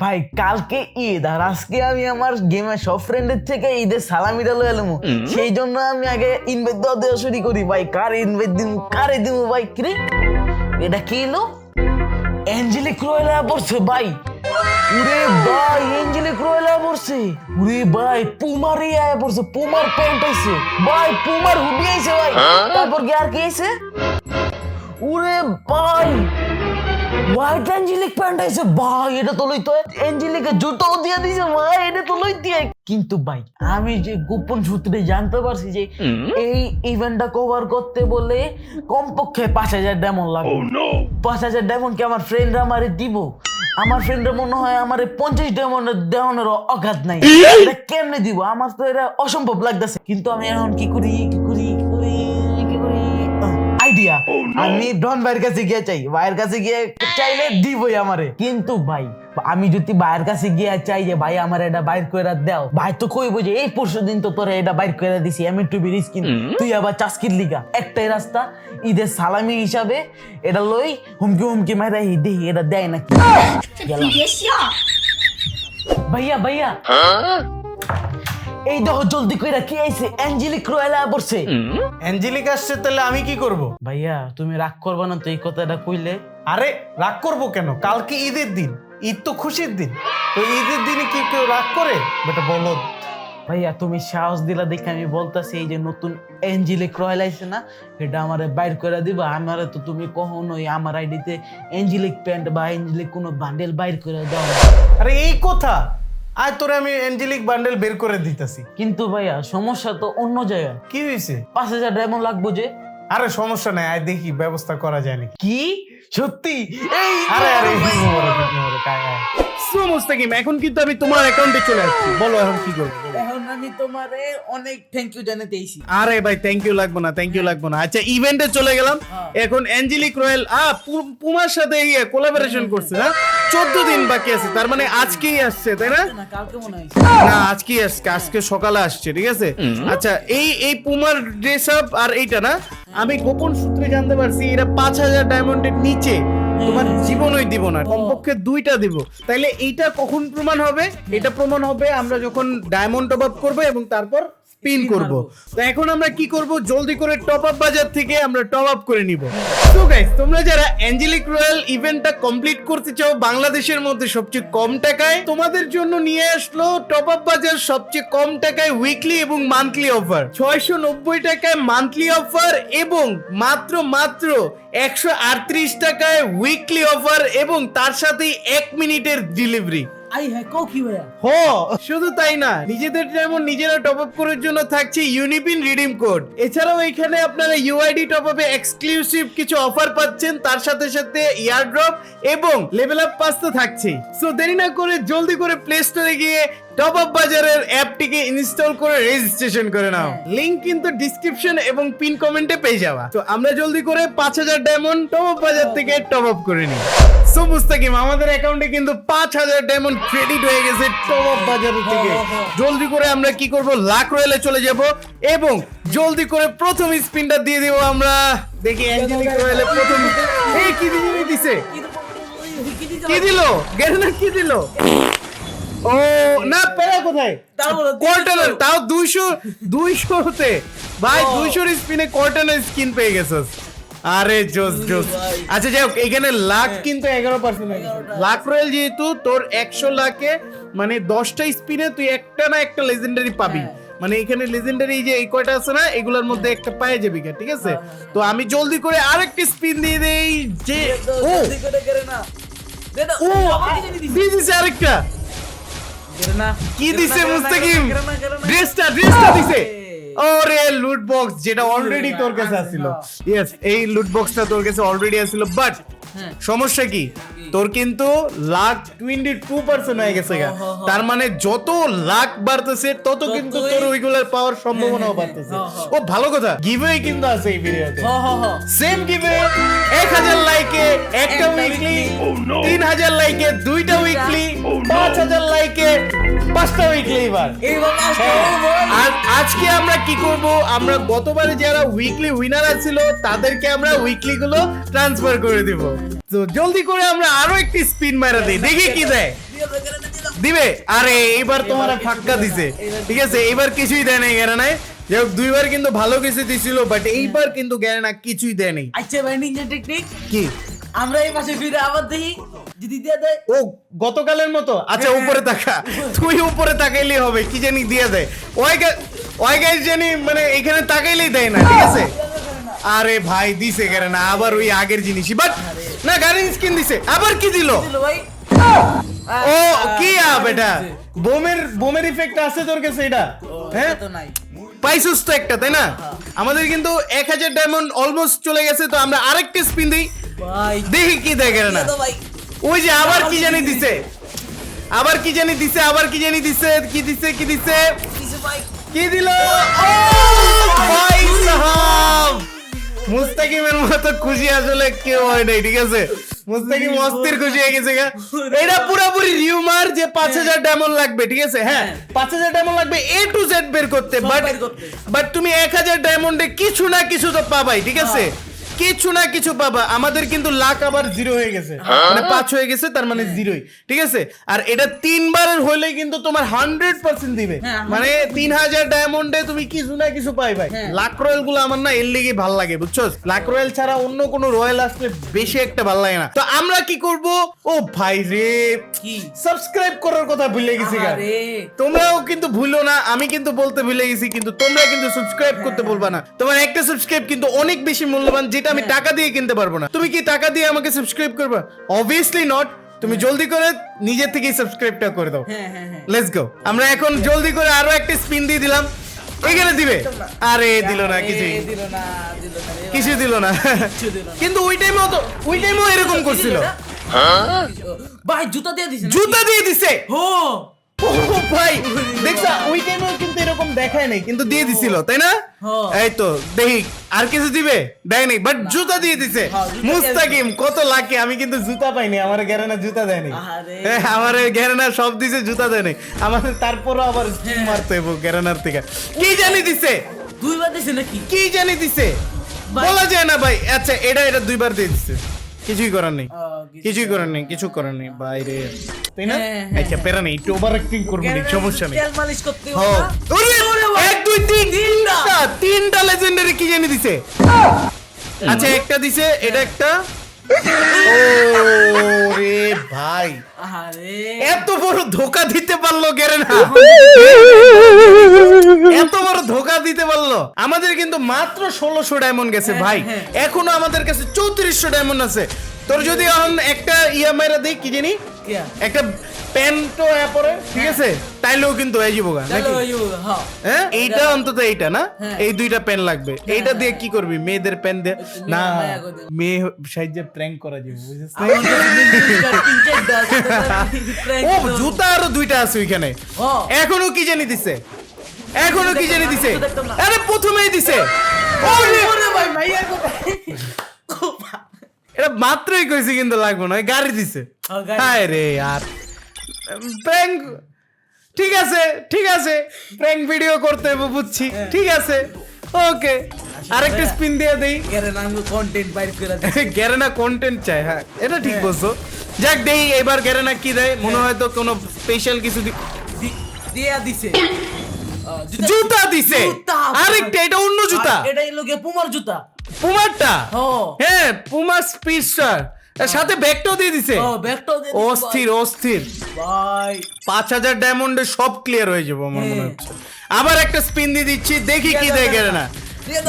ভাই কালকে ঈদ আর আজকে আমি আমার গেমের সব ফ্রেন্ডের থেকে ঈদের সালামিটা লয়ে এলাম। সেই জন্য আমি আগে ইনভাইট দেওয়া দেওয়া শুরু করি। ভাই কার ইনভাইট দিব কারে দিব ভাই? কিরে? এটা কি এলো? অ্যাঞ্জেলিক রয়েলা পড়ছে ভাই। উরে ভাই অ্যাঞ্জেলিক রয়েলা পড়ছে। উরে ভাই পুমার ইয়ে পড়ছে পুমার প্যান্ট আইছে। ভাই পুমার হুডি আইছে ভাই। তারপর কি আর কি আইছে? উরে ভাই হোয়াইট অ্যাঞ্জেলিক প্যান্ট আইছে ভাই এটা তো লইতো। অ্যাঞ্জেলিকে জুতো দিয়ে দিছে ভাই এটা তো কিন্তু ভাই আমি যে গোপন সূত্রে জানতে পারছি যে এই ইভেন্টটা কভার করতে বলে কমপক্ষে পাঁচ হাজার ডেমন লাগবে। পাঁচ হাজার ডেমন কি আমার ফ্রেন্ডরা আমারে দিব? আমার ফ্রেন্ডরা মনে হয় আমার পঞ্চাশ ডেমনের দেওয়ানোর অঘাত নাই। এটা কেমনে দিব? আমার তো এটা অসম্ভব লাগতেছে। কিন্তু আমি এখন কি করি কি করি কি করি? আইডিয়া oh, আমি ডন ভাইয়ের কাছে গিয়ে চাই। ভাইয়ের কাছে গিয়ে চাইলে দিবই আমারে। কিন্তু ভাই আমি যদি ভাইয়ের কাছে গিয়ে চাই যে ভাই আমার এটা বাইর করে দাও। ভাই তো কইবো যে এই পরশু দিন তো তোরা এটা বাইর করে দিছি আমি একটু বিরিস কিন mm-hmm. তুই আবার চাষকির লিগা। একটাই রাস্তা ঈদের সালামি হিসাবে এটা লই হুমকি হুমকি মারা দেখি এটা দেয় নাকি? Oh! ভাইয়া ভাইয়া। এই দেখো জলদি কইরা কি আইছে? অ্যাঞ্জেলিক রয়েলা পড়ছে অ্যাঞ্জেলিক আসছে তাহলে আমি কি করব? ভাইয়া তুমি রাগ করবে না তো এই কথাটা কইলে। আরে রাগ করব কেন? কালকে ঈদের দিন ঈদ তো খুশির দিন। তো ঈদের দিনে কি কেউ রাগ করে? বেটা বলো। ভাইয়া তুমি সাহস দিলা দেখে আমি বলতাছি এই যে নতুন এঞ্জেলিক রয়্যাল আইছে না এটা আমারে বাইর করে দিবা। আমারে তো তুমি কখনোই আমার আইডিতে এঞ্জেলিক প্যান্ট বা এঞ্জেলিক কোনো বান্ডেল বাইর করে দাও না। আরে এই কথা! আয় তোরে আমি অ্যাঞ্জেলিক বান্ডেল বের করে দিতেছি। কিন্তু ভাইয়া সমস্যা তো অন্য জায়গায়। কি হয়েছে পাঁচ হাজার ডায়মন্ড লাগবো যে। আরে সমস্যা নাই আয় দেখি ব্যবস্থা করা যায় নাকি? কি? সত্যি? এই আরে আরে। সো মুস্তাকিম এখন কিন্তু আমি তোমার অ্যাকাউন্টে চলে আসছি। বলো এখন কি করব? এখন আমি তোমারে অনেক থ্যাংক ইউ জানাতেইছি আরে ভাই থ্যাংক ইউ লাগবো না থ্যাংক ইউ লাগবো না। আচ্ছা ইভেন্টে চলে গেলাম। এখন অ্যাঞ্জেলিক রয়্যাল আ পুমার সাথে ইয়ে কোলাবোরেশন করছে না চোদ্দ দিন বাকি আছে তার মানে আজকেই আসছে তাই না? না কালকে মনে হয়। না আজকেই আসছে আজকে সকালে আসছে ঠিক আছে? আচ্ছা এই এই পুমার ড্রেস আপ আর এইটা না আমি গোপন সূত্রে জানতে পারছি এরা পাঁচ হাজার ডায়মন্ডের নিচে তোমার জীবনই দিব না কমপক্ষে দুইটা দিব। তাইলে এইটা কখন প্রমাণ হবে? এটা প্রমাণ হবে আমরা যখন ডায়মন্ড টপ আপ করব এবং তারপর স্পিন করব। তো এখন আমরা কি করব? জলদি করে টপ আপ বাজার থেকে আমরা টপ আপ করে নিব। তো গাইস তোমরা যারা অ্যাঞ্জেলিক রয়্যাল ইভেন্টটা কমপ্লিট করতে চাও বাংলাদেশের মধ্যে সবচেয়ে কম টাকায় তোমাদের জন্য নিয়ে আসলো টপ আপ বাজার সবচেয়ে কম টাকায় উইকলি এবং মান্থলি অফার ছয়শো নব্বই টাকায় মান্থলি অফার এবং মাত্র মাত্র একশো আটত্রিশ টাকায় উইকলি অফার এবং তার সাথেই এক মিনিটের ডেলিভারি আই হ্যাঁ কও কি ভাইয়া? শুধু তাই না, নিজেদের যেমন নিজেরা টপ আপ করার জন্য থাকছে ইউনিপিন রিডিম কোড এছাড়াও এখানে আপনারা ইউআইডি টপ আপে এক্সক্লুসিভ কিছু অফার পাচ্ছেন, তার সাথে সাথে ইয়ারড্রপ এবং লেভেল আপ পাস তো থাকছেই। সো দেরি না করে জলদি করে প্লে স্টোরে গিয়ে টপ আপ বাজারের অ্যাপটিকে ইনস্টল করে রেজিস্ট্রেশন করে নাও। লিংক কিন্তু ডিসক্রিপশন এবং পিন কমেন্টে পেয়ে যাওয়া তো আমরা জলদি করে পাঁচ হাজার ডায়মন্ড টপ আপ বাজার থেকে টপ আপ করে নিই। সো মুস্তাকিম আমাদের অ্যাকাউন্টে কিন্তু পাঁচ হাজার ডায়মন্ড ক্রেডিট হয়ে গেছে টপ আপ বাজার থেকে জলদি করে আমরা কি করব? লাখ রয়েলে চলে যাব এবং জলদি করে প্রথম স্পিনটা দিয়ে দেবো আমরা। দেখি অ্যাঞ্জেলিক রয়েলে প্রথম এই কি দিছে? কি দিল? গেরনা কি দিল? ও না পেরা কোথায়? কোয়ার্টার তাও দুইশো দুইশো হতে ভাই দুইশোর স্পিনে কোয়ার্টার স্কিন পেয়ে গেছিস। আরে জোস জোস। আচ্ছা যাই হোক এখানে লাখ কিন্তু এগারো পার্সেন্ট লাখ রয়েল যেহেতু তোর একশো লাখে মানে দশটা স্পিনে তুই একটা না একটা লেজেন্ডারি পাবি। মানে এখানে লেজেন্ডারি যে এই কয়টা আছে না এগুলোর মধ্যে একটা পায়ে যাবি ঠিক আছে? তো আমি জলদি করে আরেকটি স্পিন দিয়ে দেই যে ও! ও দিয়ে দিছে আরেকটা। কি দিছে মুস্তাকিম। ড্রেসটা ড্রেসটা দিছে। ওরে লুট বক্স যেটা অলরেডি তোর কাছে আছে, আসছিল হ্যাঁ। ইয়েস এই লুট বক্সটা তোর কাছে অলরেডি আসছিল বাট হ্যাঁ। সমস্যা কি? তোর কিন্তু লাখ টোয়েন্টি টু পার্সেন্ট হয়ে গেছে। তার মানে যত লাখ বাড়তেছে তত কিন্তু তোর ওইগুলোর পাওয়ার সম্ভাবনাও বাড়তেছে। হো, হো। ও ভালো কথা। গিভওয়ে কিন্তু আছে এই ভিডিওতে সেম গিভওয়ে এক হাজার লাইকে একটা উইকলি তিন হাজার লাইকে দুইটা উইকলি পাঁচ হাজার লাইকে পাঁচটা উইকলি এবার। হ্যাঁ। আর আজকে আমরা কি করব? আমরা গতবারে যারা উইকলি উইনার ছিল তাদেরকে আমরা উইকলি গুলো ট্রান্সফার করে দিব। তো জলদি করে আমরা আরও একটি স্পিন মারা দিই। দেখি কি দেয়। দিবে? আরে এবার তোমার ফাক্কা দিছে। ঠিক আছে এবার কিছুই দেয় নাই গ্যারানায়। যাই হোক দুইবার কিন্তু ভালো কিছু দিছিল বাট এইবার কিন্তু গ্যারানা কিছুই দেয় নাই। আচ্ছা ভাই টেকনিক কি? আমরা এই পাশে ফিরে আবার দেখি। যদি দিয়ে দেয় ও গতকালের মতো? আচ্ছা হ্যাঁ। উপরে তাকা তুই উপরে তাকাইলেই হবে কি জানি দিয়ে দেয় ওই ওই গাইজ জানি মানে এখানে তাকাইলেই দেয় না ঠিক আছে? আরে ভাই দিছে কেন না? আবার ওই আগের জিনিসই। বাট না গাড়ি স্কিন দিছে। আবার কি দিল? ও কি আ বেটা? বোমের বোমের ইফেক্ট আছে তোর কাছে এটা? হ্যাঁ? তো নাই। পাইছিস তো একটা তাই না? আমাদের কিন্তু এক হাজার ডায়মন্ড অলমোস্ট চলে গেছে তো আমরা আরেকটা স্পিন দিই। দেখি কি দেখে না। ওই যে আবার কি জানি দিছে। আবার কি জানি দিছে আবার কি জানি দিছে কি দিছে কি দিছে। কি দিল? ভাই সাহাব। মুস্তাকিমের মতো খুশি আসলে কেউ হয় নাই ঠিক আছে? মুস্তাকিম অস্থির খুশি হয়ে গেছে গা। এটা পুরোপুরি রিউমার যে পাঁচ হাজার ডায়মন্ড লাগবে ঠিক আছে? হ্যাঁ পাঁচ হাজার ডায়মন্ড লাগবে এ টু জেড বের করতে বাট বাট তুমি এক হাজার ডায়মন্ডে কিছু না কিছু তো পাবাই ঠিক আছে? কিছু না কিছু পাবা। আমাদের কিন্তু লাখ আবার জিরো হয়ে গেছে। মানে পাঁচ হয়ে গেছে তার মানে জিরোই ঠিক আছে? আর এটা তিনবারের হইলে কিন্তু তোমার হান্ড্রেড পার্সেন্ট দিবে। হ্যাঁ, মানে তিন হাজার ডায়মন্ডে তুমি কিছু না কিছু পাই ভাই। হ্যাঁ। লাখ রয়্যালগুলো আমার না এর লেগে ভালো লাগে বুঝছ? লাখ রয়্যাল ছাড়া অন্য কোনো রয়্যাল আসলে বেশি একটা ভালো লাগে না। তো আমরা কি করব? ও ভাই রে কি? সাবস্ক্রাইব করার কথা ভুলে গেছি তোমরাও কিন্তু ভুলো না আমি কিন্তু বলতে ভুলে গেছি কিন্তু তোমরা কিন্তু সাবস্ক্রাইব করতে বলবা না। তোমার একটা সাবস্ক্রাইব কিন্তু অনেক বেশি মূল্যবান যেটা আমি টাকা দিয়ে কিনতে পারব না। তুমি কি টাকা দিয়ে আমাকে সাবস্ক্রাইব করবা? অবভিয়াসলি নট তুমি জলদি করে নিজের থেকেই সাবস্ক্রাইবটা করে দাও। হ্যাঁ হ্যাঁ হ্যাঁ। লেটস গো আমরা এখন জলদি করে আরও একটা স্পিন দিয়ে দিলাম। এখানে দিবে? আরে দিল না কিছুই। দিল না দিল না কিছু দিল না। কিছু দিল না। কিন্তু ওই টাইমেও তো ওই টাইমেও এরকম করছিল। ভাই জুতা দিয়ে দিছে জুতা দিয়ে দিছে? হো ও ভাই দেখছা ওই টাইমেও কিন্তু এরকম দেখায় নাই কিন্তু দিয়ে দিছিল তাই না? হ্যাঁ। এই তো দেখি আর কিছু দিবে? দেয় নাই বাট জুতা দিয়ে দিছে। জুতা দিয়ে মুস্তাকিম কত লাকি আমি কিন্তু জুতা পাইনি আমার গ্যারেনা জুতা দেয় নাই। আমার গ্যারেনা সব দিছে জুতা দেয় নাই। আমাদের তারপরও আবার স্টিম হ্যাঁ। মারতে গ্যারেনার থেকে। কি জানি দিছে? দুইবার দিছে নাকি? কি জানি দিছে? বলা যায় না ভাই। আচ্ছা এটা এটা দুইবার দিয়ে দিছে। কিছুই করার নেই। কিছুই করার নেই কিছু করার নেই। বাইরে তাই না? হ্যাঁ, হ্যাঁ, আচ্ছা পেরা নেই একটু ওভার অ্যাক্টিং করব নি, সমস্যা নেই মালিশ করতে হ্যাঁ। এক দুই তিন! তিনটা। তিনটা লেজেন্ডারি কি জানি দিছে। আচ্ছা একটা দিছে এটা একটা? ভাই। এত বড় ধোকা দিতে পারল গেরে না এত বড় ধোকা দিতে পারল। আমাদের কিন্তু মাত্র ষোলোশো ডায়মন্ড গেছে হ্যাঁ, ভাই। হ্যাঁ। এখনও আমাদের কাছে চৌত্রিশশো ডায়মন্ড আছে। তোর যদি এখন একটা ইএমআই রা দিই কি জানি? একটা প্যান্টও পরে ঠিক আছে? তাইলেও কিন্তু হয়ে যাব হ্যাঁ হ্যাঁ? এইটা অন্তত এইটা না? হ্যাঁ। এই দুইটা পেন লাগবে। এইটা দিয়ে কি করবি? মেয়েদের পেন দিয়ে না মায়া সাহায্যে প্র্যাঙ্ক করা যাবে বুঝছিস ও জুতা আরও দুইটা আছে ওইখানে। এখনও কি জানি দিছে? এখনও কি জানি দিছে। আরে প্রথমেই দিছে। ওরে, ভাই ভাইয়া কোথায়? এটা মাত্রই কইছি কিন্তু লাগবো না গাড়ি দিছে। হায় রে আর প্র্যাঙ্ক ঠিক আছে ঠিক আছে প্র্যাঙ্ক ভিডিও করতে হবে বুঝছি। হ্যাঁ। ঠিক আছে ওকে আরেকটা স্পিন দিয়ে দেই। গেরে নাম কন্টেন্ট বাইর করে। গ্যারেনা কন্টেন্ট চাই হ্যাঁ এটা ঠিক হ্যাঁ। বলছো। যাক দেই এবার গ্যারেনা কি দেয় মনে হয়। তো কোনো স্পেশাল কিছু দিয়া দিছে। জুতা দিছে। আরেকটা এটা অন্য জুতা। লোকে পুমার জুতা। পুমারটা? হ্যাঁ পুমা স্পিডস্টার সাথে ব্যাগটাও দিয়ে দিছে। অস্থির অস্থির। ভাই। পাঁচ হাজার ডায়মন্ডে সব ক্লিয়ার হয়ে যাব আমার মনে হ্যাঁ। হচ্ছে। আবার একটা স্পিন দিয়ে দিচ্ছি দেখি কি দেয় দাও।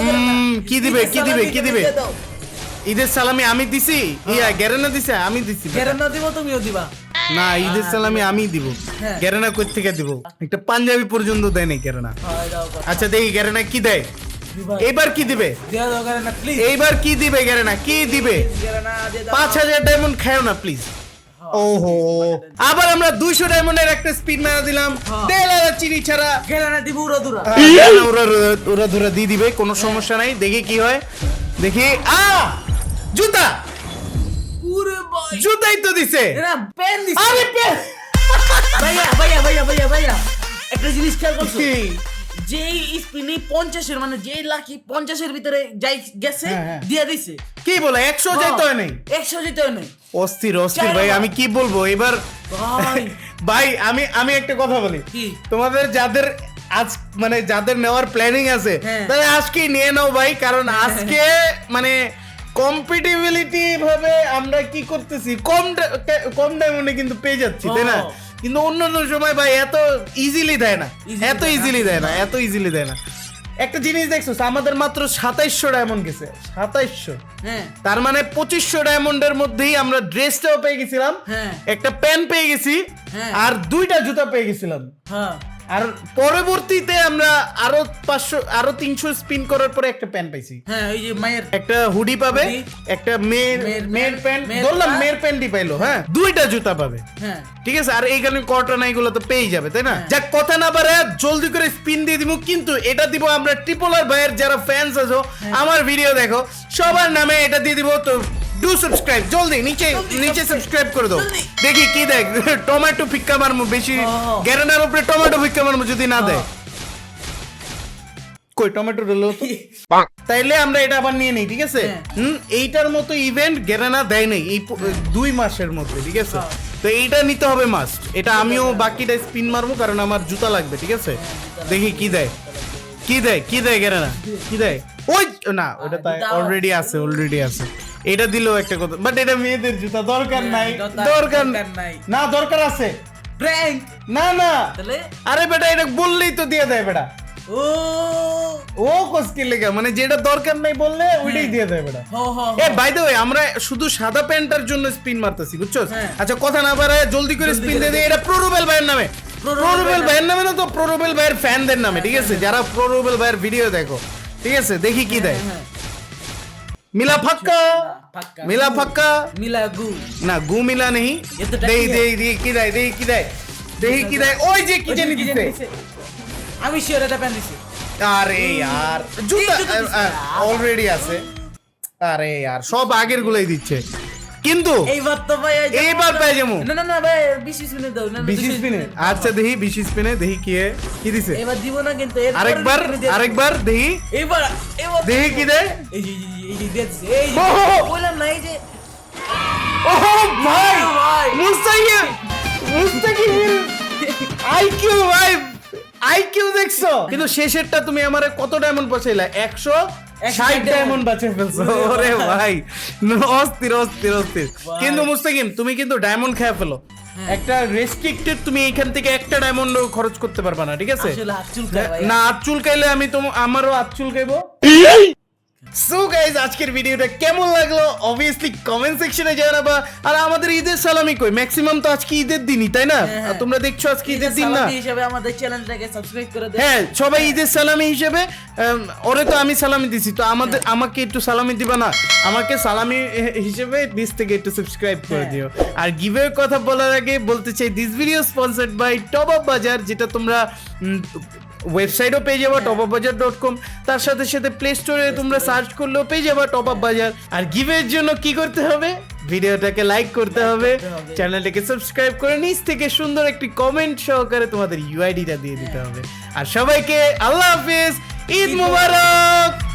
উম, কি দিবে, কি দিবে, কি দিবে? ঈদের সালামি আমি দিছি? ইয়া গ্যারেনা দিছে আমি দিছি। গেরে না দিব তুমিও দিবা। না ঈদের সালামি আমি দিব। হ্যাঁ। গ্যারেনা কই থেকে দিব? একটা পাঞ্জাবি পর্যন্ত দেয় নাই হয় কথা। আচ্ছা দেখি গ্যারেনা কি দেয়? এইবার কি দিবে? এইবার কি দিবে গ্যারেনা কি দিবে? পাঁচ হাজার ডায়মন্ড খাও না প্লিজ ওহো। আবার আমরা দুইশো ডায়মন্ডের একটা স্পিড মেরা দিলাম। হ্যাঁ। তেল আর চিনি ছাড়া। গেরে না দিব উড়া দুরা। না, না, ওরা ওরা ধরে দিয়ে দিবে কোনো সমস্যা নাই। দেখি কি হয়। দেখি আ জুতা! জুতাই তো দিছে। এরা পেন দিছে। আরে পে ভাইয়া ভাইয়া ভাইয়া ভাইয়া ভাইয়া। একটা জিনিস খেয়াল করছ? স্পিনে পঞ্চাশের মানে লাকি পঞ্চাশের ভিতরে যাই গেছে হ্যাঁ, হ্যাঁ। দিয়ে দিছে। কি বলে একশো যাইতে হয় নাই? একশো যেতে হয় নাই। অস্থির অস্থির ভাই আমি কি বলব? এবার ভাই। আমি আমি একটা কথা বলি। তোমাদের যাদের আজ মানে যাদের নেওয়ার প্ল্যানিং আছে হ্যাঁ। তাহলে আজকেই নিয়ে নাও ভাই কারণ আজকে মানে কম্পিটিবিলিটি ভাবে আমরা কি করতেছি? কম কম ডায়মন্ডে কিন্তু পেয়ে যাচ্ছি তাই না? কিন্তু অন্য অন্য সময় ভাই এত ইজিলি দেয় না। এত ইজিলি দেয় না এত ইজিলি দেয় না। একটা জিনিস দেখছ আমাদের মাত্র সাতাইশশো ডায়মন্ড গেছে। সাতাইশশো। হ্যাঁ। তার মানে পঁচিশশো ডায়মন্ডের মধ্যেই আমরা ড্রেসটাও পেয়ে গেছিলাম হ্যাঁ। একটা প্যান্ট পেয়ে গেছি হ্যাঁ। আর দুইটা জুতা পেয়ে গেছিলাম। হ্যাঁ। আর পরবর্তীতে আমরা আরও পাঁচশো আরও তিনশো স্পিন করার পরে একটা প্যান্ট পাইছি। হ্যাঁ ওই যে মায়ের একটা হুডি পাবে একটা মেয়ের মেয়ের প্যান্ট, প্যান্ট মেয়ের প্যান্টই পাইলো হ্যাঁ? দুইটা জুতা পাবে। হ্যাঁ। ঠিক আছে? আর এইখানে কটন এগুলো তো পেয়ে যাবে তাই না? যাক কথা না পারে জলদি করে স্পিন দিয়ে দিব কিন্তু এটা দিব আমরা ট্রিপলার ভাইয়ের যারা ফ্যান্স আছো হ্যাঁ। আমার ভিডিও দেখো। সবার নামে এটা দিয়ে দিব তো ডু সাবস্ক্রাইব জলদি নিচে নিচে সাবস্ক্রাইব করে দাও। দেখি কি দেখ টমেটো ফিক্কা মারমু বেশি। গ্যারেনার উপরে টমেটো ফিক্কা মারমু যদি না দেয়। কই টমেটো রইল? তাইলে আমরা এটা আবার নিয়ে নিই ঠিক আছে? হ্যাঁ। হুম এইটার মতো ইভেন্ট গেরানা দেয় নাই এই দুই মাসের মধ্যে ঠিক আছে। তো এইটা নিতে হবে মাস্ট এটা আমিও বাকিটা স্পিন মারবো কারণ আমার জুতা লাগবে ঠিক আছে? দেখি কি দেয়। কি দেয় কি দেয় গেরানা কি দেয়? ওই না ওটা তাই অলরেডি আছে অলরেডি আছে। এটা দিলেও একটা কথা বাট এটা মেয়েদের জুতা দরকার নাই দরকার নাই। না দরকার আছে। প্র্যাঙ্ক না না। আরে বেটা এটা বললেই তো দিয়ে দেয় বেটা। ও! ও কসকি লেগে মানে যেটা দরকার নাই বললে ওইটাই দিয়ে দেয় বেটা। হো হো এ বাই দ্য ওয়ে আমরা শুধু সাদা প্যান্টার জন্য স্পিন মারতেছি বুঝছ হ্যাঁ। আচ্ছা কথা না বাড়ায় জলদি করে স্পিন দিয়ে দিই। এটা প্রোরুবেল ভাইয়ের নামে। প্রোরুবেল ভাইয়ের নামে। না তো প্রোরুবেল ভাইয়ের ফ্যানদের নামে ঠিক আছে? যারা প্রোরুবেল ভাইয়ের ভিডিও দেখো ঠিক আছে? দেখি কি দেয়। হ্যাঁ মিলা ফাক্কা পাক্কা মিলা ফাক্কা মিলা গু না গু মিলা নেই এ তো দেই ডাকিয়ে। দেই দেই কি দেয় দেই কি দেয় দেই কি দেয় ওই যে কি ওই যে জানি কি দিছে জানি দিছে? আমি শিওর এটা প্যান দিছি আরে यार জুতা জুতা দিছে। অলরেডি আছে আরে यार সব আগের গুলাই দিচ্ছে কিন্তু এইবার তো ভাই এই এইবার পেয়ে যাব। না না না ভাই বিশ মিনিট দাও না না, বিশি 20 স্পিনে আচ্ছা দেখি বিশি স্পিনে দেখি কি কি দিছে। এবার দিব না কিন্তু আরেকবার আরেকবার দেখি। এবার এবার দেখি কি দেয় এই এই এই দিছে, এই। বললাম না এই যে ও ভাই। মুস্তাকিম মুস্তাকিম আইকিউ ভাই আইকিউ দেখছ। কিন্তু শেষেরটা তুমি আমারে কত ডায়মন্ড পছাইলা একশো ষাট ডায়মন্ড বাঁচে ফেলছো। ওরে ভাই। অস্থির অস্থির অস্থির। কিন্তু মুস্তাকিম তুমি কিন্তু ডায়মন্ড খেয়ে ফেলো। একটা রেস্ট্রিক্টেড তুমি এখান থেকে একটা ডায়মন্ড খরচ করতে পারবা না ঠিক আছে? না আচুল খাইলে আমি তোমার আমারও আচুল চুলকাইবো। সো গাইজ আজকের ভিডিওটা কেমন লাগল? অবভিয়াসলি কমেন্ট সেকশনে জানাবা। আর আমাদের ঈদের সালামি কই? ম্যাক্সিমাম তো আজকে ঈদের দিনই তাই না? হ্যাঁ, আর তোমরা দেখছ আজকে ঈদের দিন না? হিসেবে আমাদের চ্যানেলটাকে সাবস্ক্রাইব করে দেন হ্যাঁ সবাই ঈদের সালামি হিসেবে ওরে তো আমি সালামি দিছি তো আমাদের আমাকে একটু সালামি দিবা না? আমাকে সালামি হিসেবে প্লিজ থেকে একটু সাবস্ক্রাইব করে হ্যাঁ। দিও। আর গিভের কথা বলার আগে বলতে চাই this video sponsored by top up Bazaar যেটা তোমরা ওয়েবসাইটও পেয়ে যাব। Top up Bazaar dot com তার সাথে সাথে প্লে স্টোরে তোমরা সার্চ করলেও পেয়ে যাবা টপ আপ বাজার আর গিভের জন্য কি করতে হবে? ভিডিওটাকে লাইক করতে হবে। করতে হবে। চ্যানেলটাকে সাবস্ক্রাইব করে নিচ থেকে সুন্দর একটি কমেন্ট সহকারে তোমাদের ইউআইডিটা দিয়ে দিতে হবে। আর সবাইকে আল্লাহ হাফিজ। ঈদ মুবারক!